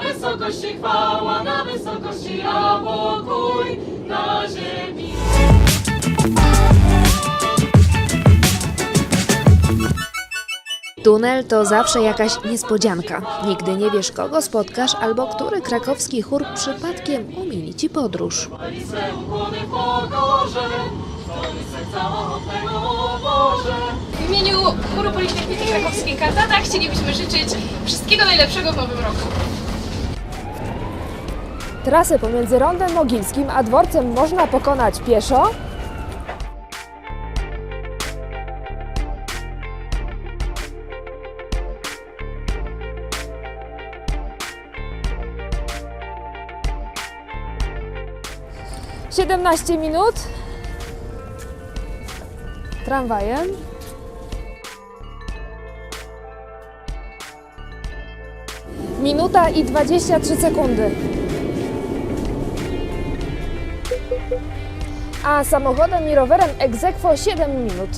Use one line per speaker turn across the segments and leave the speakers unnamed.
na wysokości chwała, na wysokości a pokój na ziemi.
Tunel to zawsze jakaś niespodzianka. Nigdy nie wiesz, kogo spotkasz albo który krakowski chór przypadkiem umili ci podróż.
W
imieniu Chóru Politechniki Krakowskiej Kantata chcielibyśmy życzyć wszystkiego najlepszego w nowym roku.
Trasę pomiędzy Rondem Mogilskim a dworcem można pokonać pieszo, Siedemnaście minut tramwajem. Minuta i 23 sekundy. A samochodem i rowerem egzekwo 7 minut.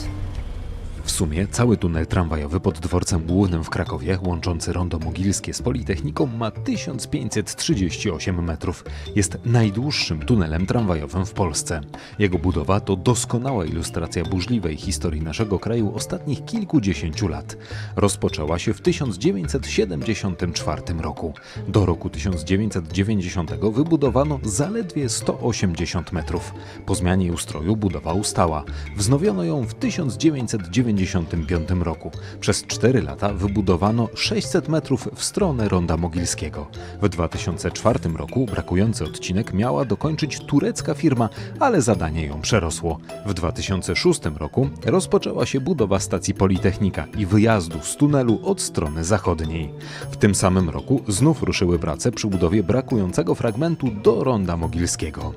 W sumie cały tunel tramwajowy pod dworcem głównym w Krakowie, łączący Rondo Mogilskie z Politechniką, ma 1538 metrów. Jest najdłuższym tunelem tramwajowym w Polsce. Jego budowa to doskonała ilustracja burzliwej historii naszego kraju ostatnich kilkudziesięciu lat. Rozpoczęła się w 1974 roku. Do roku 1990 wybudowano zaledwie 180 metrów. Po zmianie ustroju budowa ustała. Wznowiono ją w 1995 roku. Przez 4 lata wybudowano 600 metrów w stronę Ronda Mogilskiego. W 2004 roku brakujący odcinek miała dokończyć turecka firma, ale zadanie ją przerosło. W 2006 roku rozpoczęła się budowa stacji Politechnika i wyjazdu z tunelu od strony zachodniej. W tym samym roku znów ruszyły prace przy budowie brakującego fragmentu do Ronda Mogilskiego.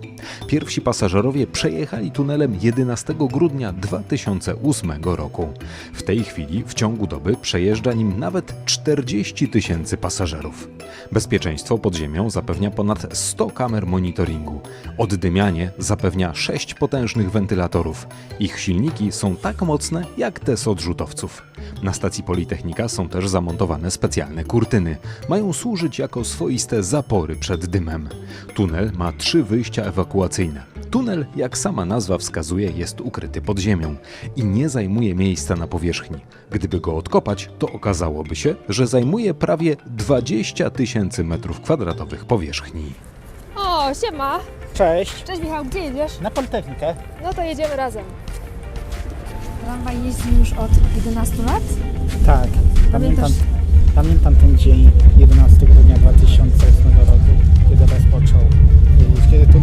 Pierwsi pasażerowie przejechali tunelem 11 grudnia 2008 roku. W tej chwili w ciągu doby przejeżdża nim nawet 40 tysięcy pasażerów. Bezpieczeństwo pod ziemią zapewnia ponad 100 kamer monitoringu. Oddymianie zapewnia 6 potężnych wentylatorów. Ich silniki są tak mocne jak te z odrzutowców. Na stacji Politechnika są też zamontowane specjalne kurtyny. Mają służyć jako swoiste zapory przed dymem. Tunel ma trzy wyjścia ewakuacyjne. Tunel, jak sama nazwa wskazuje, jest ukryty pod ziemią i nie zajmuje miejsca na powierzchni. Gdyby go odkopać, to okazałoby się, że zajmuje prawie 20 tysięcy metrów kwadratowych powierzchni.
O, siema!
Cześć,
Cześć Michał, gdzie jedziesz?
na Politechnikę.
No to jedziemy razem.
Tramwaj jeździ już od 11 lat?
Tak, pamiętam,
Pamiętasz?
pamiętam ten dzień 11 grudnia 2008 roku, kiedy rozpoczął, y, kiedy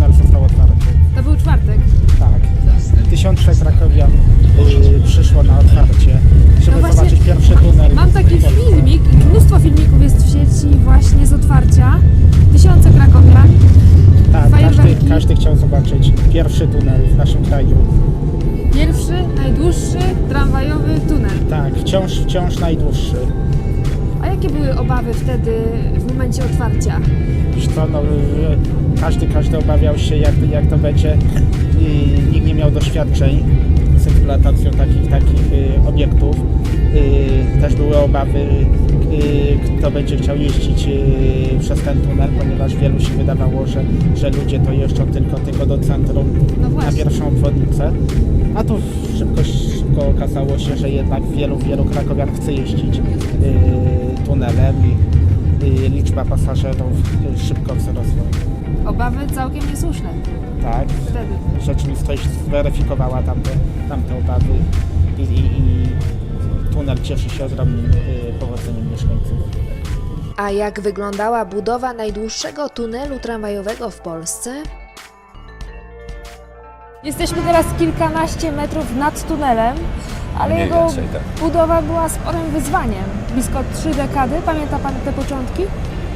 taki filmik, mnóstwo filmików jest w sieci właśnie z otwarcia. Tysiące krakowian.
Tak, każdy, każdy chciał zobaczyć pierwszy tunel w naszym kraju.
Pierwszy, najdłuższy tramwajowy tunel.
Tak, wciąż, wciąż najdłuższy.
A jakie były obawy wtedy w momencie otwarcia?
Co, no, y, każdy, każdy obawiał się jak, jak to będzie i nikt nie miał doświadczeń eksploatacją takich, takich y, obiektów. Y, też były obawy, y, kto będzie chciał jeździć y, przez ten tunel, ponieważ wielu się wydawało, że, że ludzie to jeżdżą tylko, tylko do centrum
No
na pierwszą obwodnicę. A tu szybko, szybko okazało się, że jednak wielu, wielu krakowian chce jeździć y, tunelem i liczba pasażerów y, szybko wzrosła.
Obawy całkiem niesłuszne
Tak,
wtedy.
rzeczywistość zweryfikowała tamte, tamte obawy i, i, i tunel cieszy się ogromnym y, powodzeniem mieszkańców.
A jak wyglądała budowa najdłuższego tunelu tramwajowego w Polsce?
Jesteśmy teraz kilkanaście metrów nad tunelem, ale
Mniej
jego
więcej, tak.
budowa była sporym wyzwaniem. Blisko trzy dekady. Pamięta Pan te początki?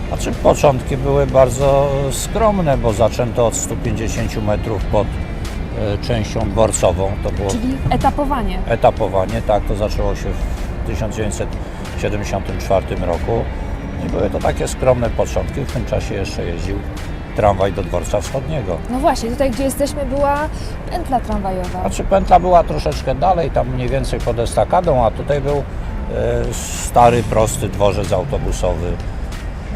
Znaczy początki były bardzo skromne, bo zaczęto od 150 metrów pod e, częścią dworcową. To było
Czyli etapowanie.
etapowanie, tak, to zaczęło się w 1974 roku. I były to takie skromne początki. W tym czasie jeszcze jeździł tramwaj do dworca wschodniego.
No właśnie, tutaj gdzie jesteśmy była pętla tramwajowa.
Znaczy pętla była troszeczkę dalej, tam mniej więcej pod estakadą, a tutaj był e, stary, prosty dworzec autobusowy.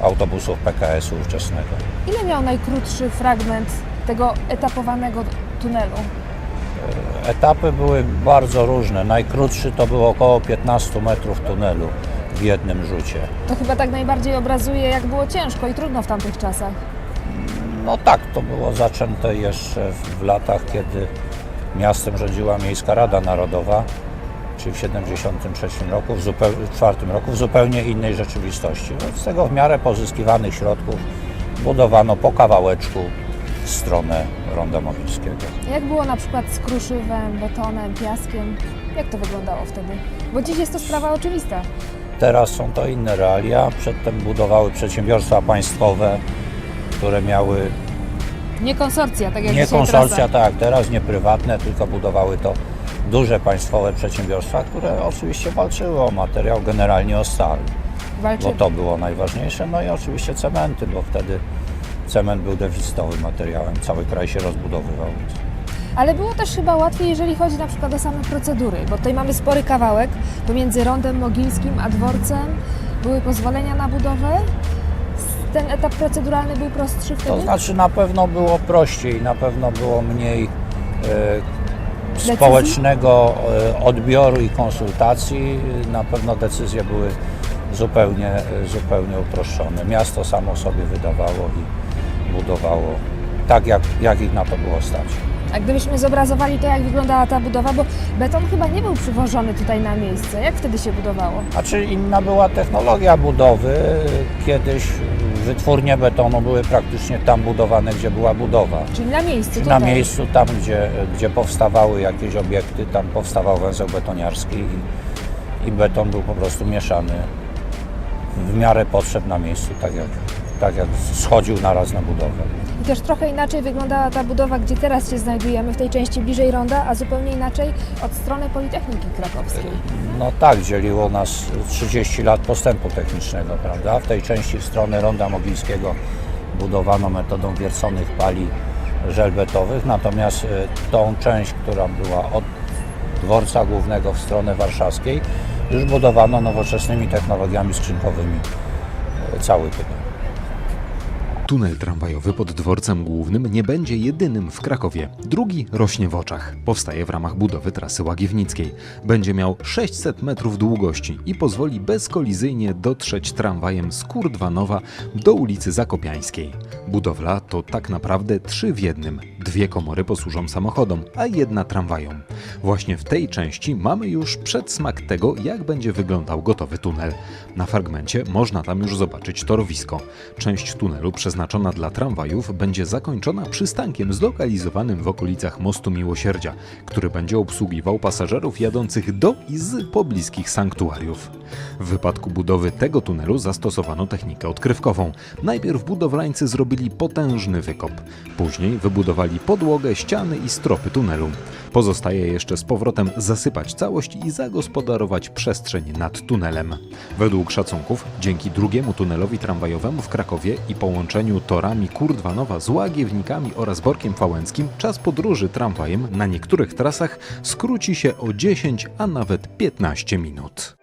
Autobusów PKS-u ówczesnego.
Ile miał najkrótszy fragment tego etapowanego tunelu?
Etapy były bardzo różne. Najkrótszy to było około 15 metrów tunelu w jednym rzucie.
To chyba tak najbardziej obrazuje, jak było ciężko i trudno w tamtych czasach.
No tak, to było zaczęte jeszcze w, w latach, kiedy miastem rządziła Miejska Rada Narodowa, czyli w 1973 roku, w, zupeł, w czwartym roku, w zupełnie innej rzeczywistości. No, Z tego w miarę pozyskiwanych środków budowano po kawałeczku w stronę Ronda Mogilskiego.
Jak było na przykład z kruszywem, betonem, piaskiem? Jak to wyglądało wtedy? Bo dziś jest to sprawa oczywista.
Teraz są to inne realia. Przedtem budowały przedsiębiorstwa państwowe, które miały
Nie konsorcja, tak jak
nie konsorcja,
trasa.
tak, teraz nie prywatne, tylko budowały to duże państwowe przedsiębiorstwa, które oczywiście walczyły o materiał, generalnie o stal, bo to było najważniejsze. No i oczywiście cementy, bo wtedy cement był deficytowym materiałem, cały kraj się rozbudowywał.
Ale było też chyba łatwiej, jeżeli chodzi na przykład o same procedury, bo tutaj mamy spory kawałek pomiędzy rondem mogilskim a dworcem. Były pozwolenia na budowę. Ten etap proceduralny był prostszy wtedy?
To znaczy na pewno było prościej, na pewno było mniej e,
Decyzji?
społecznego e, odbioru i konsultacji. Na pewno decyzje były zupełnie, zupełnie uproszczone. Miasto samo sobie wydawało i budowało tak, jak, jak ich na to było stać.
A gdybyśmy zobrazowali to, jak wyglądała ta budowa, bo beton chyba nie był przywożony tutaj na miejsce. Jak wtedy się budowało?
A czy inna była technologia budowy? Kiedyś wytwórnie betonu były praktycznie tam budowane, gdzie była budowa.
Czyli na miejscu
Na
tutaj.
miejscu, tam gdzie, gdzie powstawały jakieś obiekty, tam powstawał węzeł betoniarski i, i beton był po prostu mieszany w miarę potrzeb na miejscu, tak jak, tak jak schodził naraz na budowę.
I też trochę inaczej wyglądała ta budowa, gdzie teraz się znajdujemy, w tej części bliżej ronda, a zupełnie inaczej od strony Politechniki Krakowskiej.
No tak, dzieliło nas 30 lat postępu technicznego, prawda? W tej części w stronę Ronda Mogilskiego budowano metodą wierconych pali żelbetowych, natomiast e, tą część, która była od dworca głównego w stronę warszawskiej, już budowano nowoczesnymi technologiami skrzynkowymi e, cały tunel.
Tunel tramwajowy pod dworcem głównym nie będzie jedynym w Krakowie. Drugi rośnie w oczach. Powstaje w ramach budowy trasy Łagiewnickiej. Będzie miał 600 metrów długości i pozwoli bezkolizyjnie dotrzeć tramwajem z Kurdwanowa do ulicy Zakopiańskiej. Budowla to tak naprawdę trzy w jednym. Dwie komory posłużą samochodom, a jedna tramwajom. Właśnie w tej części mamy już przedsmak tego, jak będzie wyglądał gotowy tunel. Na fragmencie można tam już zobaczyć torowisko. Część tunelu przeznaczona dla tramwajów będzie zakończona przystankiem zlokalizowanym w okolicach Mostu Miłosierdzia, który będzie obsługiwał pasażerów jadących do i z pobliskich sanktuariów. W wypadku budowy tego tunelu zastosowano technikę odkrywkową. Najpierw budowlańcy zrobili potężny wykop, później wybudowali podłogę, ściany i stropy tunelu. Pozostaje jeszcze z powrotem zasypać całość i zagospodarować przestrzeń nad tunelem. Według szacunków, dzięki drugiemu tunelowi tramwajowemu w Krakowie i połączeniu torami Kurdwanowa z Łagiewnikami oraz Borkiem Fałęckim, czas podróży tramwajem na niektórych trasach skróci się o 10, a nawet 15 minut.